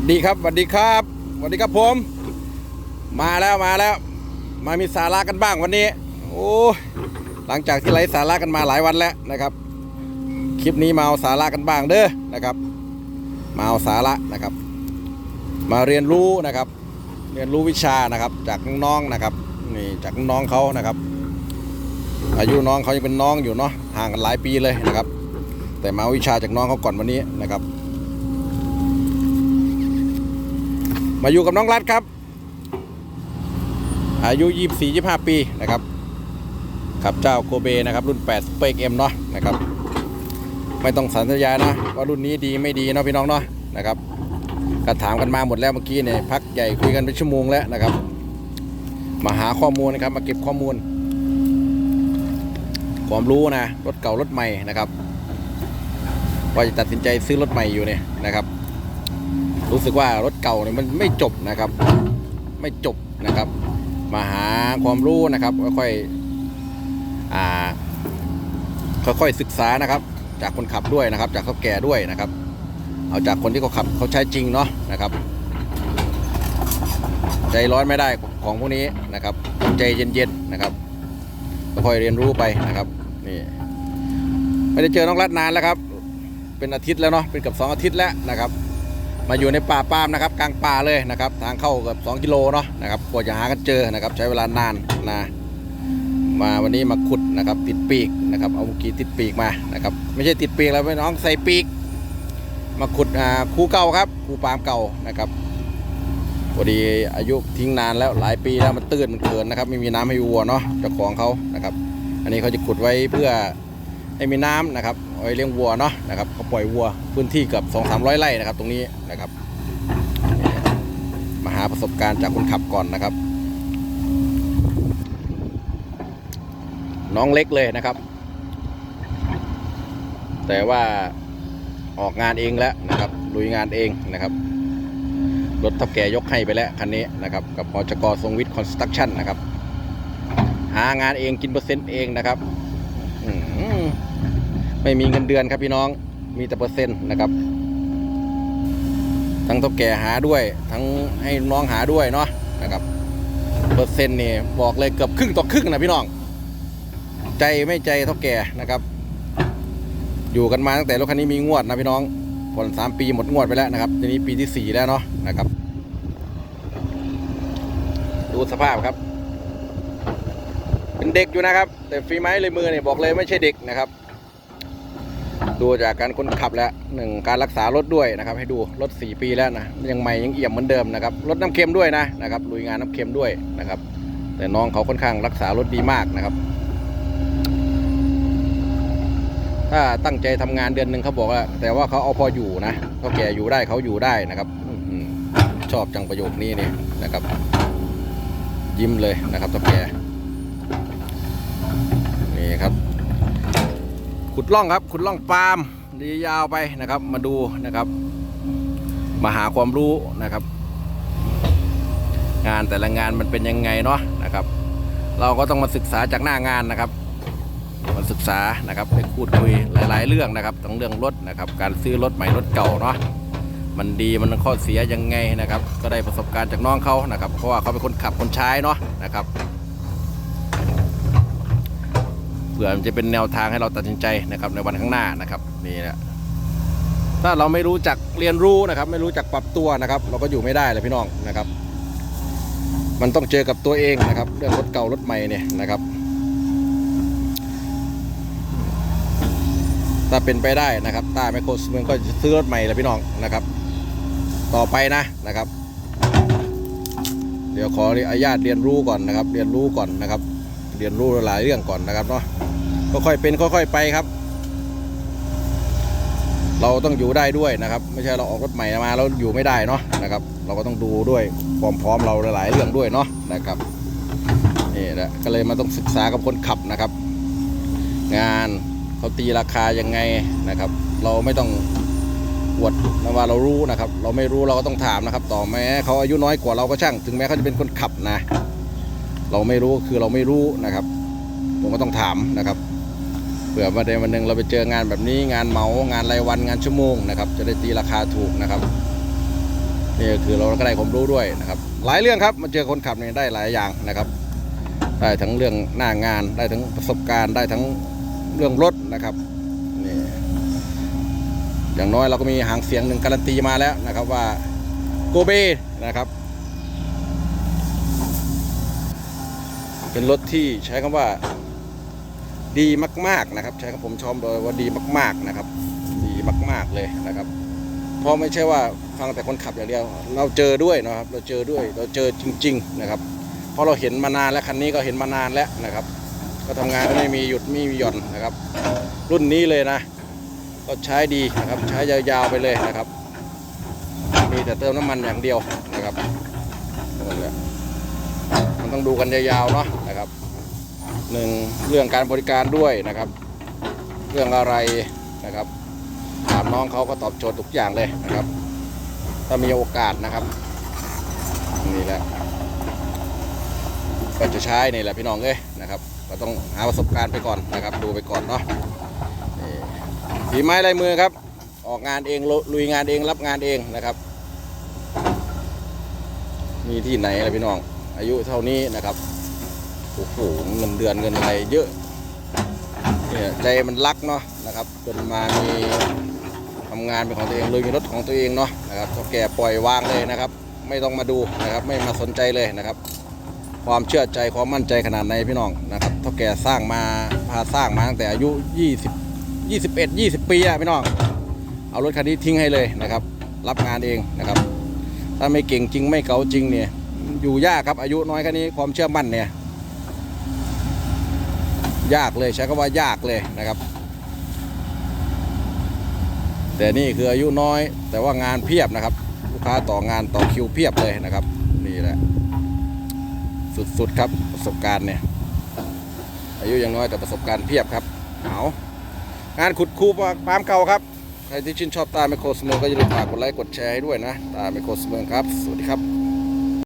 วัสดีครับสวัสดีครับสวัสดีครับผม มาแล้วมาแล้ว มามีสาระกันบ้างวันนี้ โอ้หลังจากที่ไร้สาระกันมาหลายวันแล้วนะครับ คลิปนี้มาเอาสาระกันบ้างเด้อนะครับ มาเอาสาระนะครับ มาเรียนรู้นะครับ เรียนรู้วิชานะครับ จากน้องๆนะครับนี่จากน้องเขานะครับ อายุน้องเขายังเป็นน้องอยู่เนาะห่างกันหลายปีเลยนะครับ แต่มาเอาวิชาจากน้องเขาก่อนวันนี้นะครับ มาอยู่กับน้องรัฐครับ อายุ 24 25 ปีนะครับขับเจ้าโกเบนะครับ รุ่น8 Super XM เนาะนะครับ ไม่ต้องสัญญานะว่ารุ่นนี้ดีไม่ดีเนาะพี่น้องเนาะนะครับก็ถามกันมาหมดแล้วเมื่อกี้เนี่ยพักใหญ่คุยกันเป็นชั่วโมงแล้วนะครับ มาหาข้อมูลนะครับ มาเก็บข้อมูล ความรู้นะรถเก่ารถใหม่นะครับว่าจะตัดสินใจซื้อรถใหม่อยู่เนี่ยนะครับ รู้สึกว่ารถเก่าเนี่ยมันไม่จบนะครับ ไม่จบนะครับ มาหาความรู้นะครับ ค่อยๆอ่าค่อยๆศึกษานะครับ จากคนขับด้วยนะครับ จากเขาแก่ด้วยนะครับ เอาจากคนที่เขาขับเขาใช้จริงเนาะนะครับ ใจร้อนไม่ได้ของพวกนี้นะครับ ใจเย็นๆนะครับค่อยเรียนรู้ไปนะครับนี่ไม่ได้เจอน้องรัดนานแล้วครับ เป็นอาทิตย์แล้วเนาะเป็นเกับสองอาทิตย์แล้วนะครับ มาอยู่ในป่าปามนะครับกลางป่าเลยนะครับทางเข้าเกับ2กิโลเนาะนะครับกว่าจะหากันเจอนะครับใช้เวลานานนะมาวันนี้มาขุดนะครับติดปีกนะครับเอาเมื่อกี้ติดปีกมานะครับไม่ใช่ติดปีกแล้วพี่น้องใส่ปีก มาขุดอ่าคูเก่าครับคูปามเก่านะครับพอดีอายุทิ้งนานแล้วหลายปีแล้วมันตื้นมันเกินนะครับไม่มีน้ำให้วัวเนาะเจ้าของเขานะครับ อันนี้เขาจะขุดไว้เพื่อให้มีน้ำนะครับ ไว้เลี้ยงวัวเนาะนะครับเขาปล่อยวัวพื้นที่เกือบ2 3 0 0 ไร่นะครับ ตรงนี้นะครับ มาหาประสบการณ์จากคนขับก่อนนะครับ น้องเล็กเลยนะครับ แต่ว่าออกงานเองแล้วนะครับลุยงานเองนะครับรถทับแก่ยกให้ไปแล้วคันนี้นะครับ กับพจกทรงวิทย์คอนสตรักชั่นนะครับ หางานเองกินเปอร์เซ็นต์เองนะครับ ไม่มีเงินเดือนครับพี่น้องมีแต่เปอร์เซ็นต์นะครับ ทั้งทับแก่หาด้วย ทั้งให้น้องหาด้วยเนาะนะครับ เปอร์เซ็นต์นี่บอกเลยเกือบครึ่งต่อครึ่งนะพี่น้อง ใจไม่ใจท่าแก่นะครับ อยู่กันมาตั้งแต่รถคันนี้มีงวดนะพี่น้องผ่อนสามปีหมดงวดไปแล้วนะครับทีนี้ปีที่สี่แล้วเนาะนะครับ ดูสภาพครับ เป็นเด็กอยู่นะครับ แต่ฝีไม้เลยมือเนี่ยบอกเลยไม่ใช่เด็กนะครับ ดูจากการคนขับแล้วหนึ่งการรักษารถด้วยนะครับ ให้ดูรถสี่ปีแล้วนะยังใหม่ยังเอี่ยมเหมือนเดิมนะครับรถน้ำเค็มด้วยนะนะครับลุยงานน้ำเค็มด้วยนะครับ แต่น้องเขาค่อนข้างรักษารถดีมากนะครับ ถ้าตั้งใจทำงานเดือนหนึ่งเขาบอกว่าแต่ว่าเขาเอาพออยู่นะเขาแก่อยู่ได้เขาอยู่ได้นะครับอชอบจังประโยคนี้เนี่ยนะครับ ยิ้มเลยนะครับตัวแก่นี่ครับ ขุดล่องครับ ขุดล่องปาล์มยาวไปนะครับ มาดูนะครับ มาหาความรู้นะครับ งานแต่ละงานมันเป็นยังไงเนาะนะครับ เราก็ต้องมาศึกษาจากหน้างานนะครับมาศึกษานะครับไปพูดคุยหลาย ๆ เรื่องนะครับทั้งเรื่องรถนะครับ การซื้อรถใหม่รถเก่าเนาะมันดีมันข้อเสียยังไงนะครับ ก็ได้ประสบการณ์จากน้องเขานะครับ เพราะว่าเขาเป็นคนขับคนใช้เนาะนะครับ ผื่อมันจะเป็นแนวทางให้เราตัดสินใจนะครับในวันข้างหน้านะครับนี่แหละถ้าเราไม่รู้จักเรียนรู้นะครับ ไม่รู้จักปรับตัวนะครับ เราก็อยู่ไม่ได้เลยพี่น้องนะครับ มันต้องเจอกับตัวเองนะครับ เรื่องรถเก่ารถใหม่เนี่ยนะครับ ถ้าเป็นไปได้นะครับตาไมโครเมืองก็จะซื้อรถใหม่แล้วพี่น้องนะครับ ต่อไปนะนะครับ เดี๋ยวขออนุญาตเรียนรู้ก่อนนะครับ เรียนรู้ก่อนนะครับ เรียนรู้หลายเรื่องก่อนนะครับเนาะค่อยๆเป็นค่อยๆไปครับ เราต้องอยู่ได้ด้วยนะครับ ไม่ใช่เราออกรถใหม่มาแล้วอยู่ไม่ได้เนาะนะครับ เราก็ต้องดูด้วยความพร้อมเราหลายๆเรื่องด้วยเนาะนะครับนี่แหละก็เลยมาต้องศึกษากับคนขับนะครับ งานเขาตีราคายังไงนะครับ เราไม่ต้องวดนะว่าเรารู้นะครับ เราไม่รู้เราก็ต้องถามนะครับ ต่อแม้เขาอายุน้อยกว่าเราก็ช่าง ถึงแม้เขาจะเป็นคนขับนะ เราไม่รู้คือเราไม่รู้นะครับ ผมก็ต้องถามนะครับเผื่อมาในวันหนึ่งเราไปเจองานแบบนี้งานเหมางานรายวันงานชั่วโมงนะครับ จะได้ตีราคาถูกนะครับนี่คือเราก็ได้ความรู้ด้วยนะครับ หลายเรื่องครับมาเจอคนขับเนี่ยได้หลายอย่างนะครับ ได้ทั้งเรื่องหน้างานได้ทั้งประสบการณ์ได้ทั้งเรื่องรถนะครับนี่อย่างน้อยเราก็มีหางเสียงหนึ่งการันตีมาแล้วนะครับว่าโกเบนะครับ เป็นรถที่ใช้คำว่าดีมาก ๆนะครับ ใช้คำผมชมโดยว่าดีมากๆนะครับ ดีมาก ๆเลยนะครับ เพราะไม่ใช่ว่าฟังแต่คนขับอย่างเดียว เราเจอด้วยนะครับ เราเจอด้วยเราเจอจริง ๆนะครับ เพราะเราเห็นมานานแล้วคันนี้ก็เห็นมานานแล้วนะครับ ก็ทำงานไม่มีหยุดไม่มีหย่อนนะครับ รุ่นนี้เลยนะ ก็ใช้ดีนะครับ ใช้ยาวๆไปเลยนะครับ มีแต่เติมน้ำมันอย่างเดียวนะครับนั่นแหละ ต้องดูกันยาวๆเนาะนะครับหนึ่งเรื่องการบริการด้วยนะครับ เรื่องอะไรนะครับถามน้องเขาก็ตอบโจทย์ทุกอย่างเลยนะครับ ถ้ามีโอกาสนะครับนี่แหละก็จะใช้นี่แหละพี่น้องเอ้ยนะครับก็ต้องหาประสบการณ์ไปก่อนนะครับ ดูไปก่อนเนาะนี่ฝีไม้ลายมือครับ ออกงานเองลุลุยงานเองรับงานเองนะครับ มีที่ไหนล่ะพี่น้อง อายุเท่านี้นะครับโอ้โหเงินเดือนเงินอะไรเยอะเนี่ยใจมันรักเนาะนะครับจนมามีทำงานเป็นของตัวเองเลยมีรถของตัวเองเนาะนะครับก็แก่ปล่อยวางเลยนะครับ ไม่ต้องมาดูนะครับ ไม่มาสนใจเลยนะครับ ความเชื่อใจความมั่นใจขนาดไหนพี่น้องนะครับเท่าแก่สร้างมาพาสร้างมาตั้งแต่อายุ 20 21 20 ปีอะพี่น้องเอารถคันนี้ทิ้งให้เลยนะครับ รับงานเองนะครับ ถ้าไม่เก่งจริงไม่เก๋าจริงเนี่ย อยู่ยากครับอายุน้อยแค่นี้ความเชื่อมั่นเนี่ย ยากเลยใช้คำว่ายากเลยนะครับ แต่นี่คืออายุน้อย แต่ว่างานเพียบนะครับ ลูกค้าต่องานต่อคิวเพียบเลยนะครับ นี่แหละ สุดๆครับประสบการณ์เนี่ย อายุยังน้อยแต่ประสบการณ์เพียบครับเอางานขุดคูปามเก่าครับใครที่ชื่นชอบตาไมโครสเมืองก็อย่าลืมฝากกดไลค์กดแชร์ให้ด้วยนะ ตาไมโครสเมืองครับ สวัสดีครับ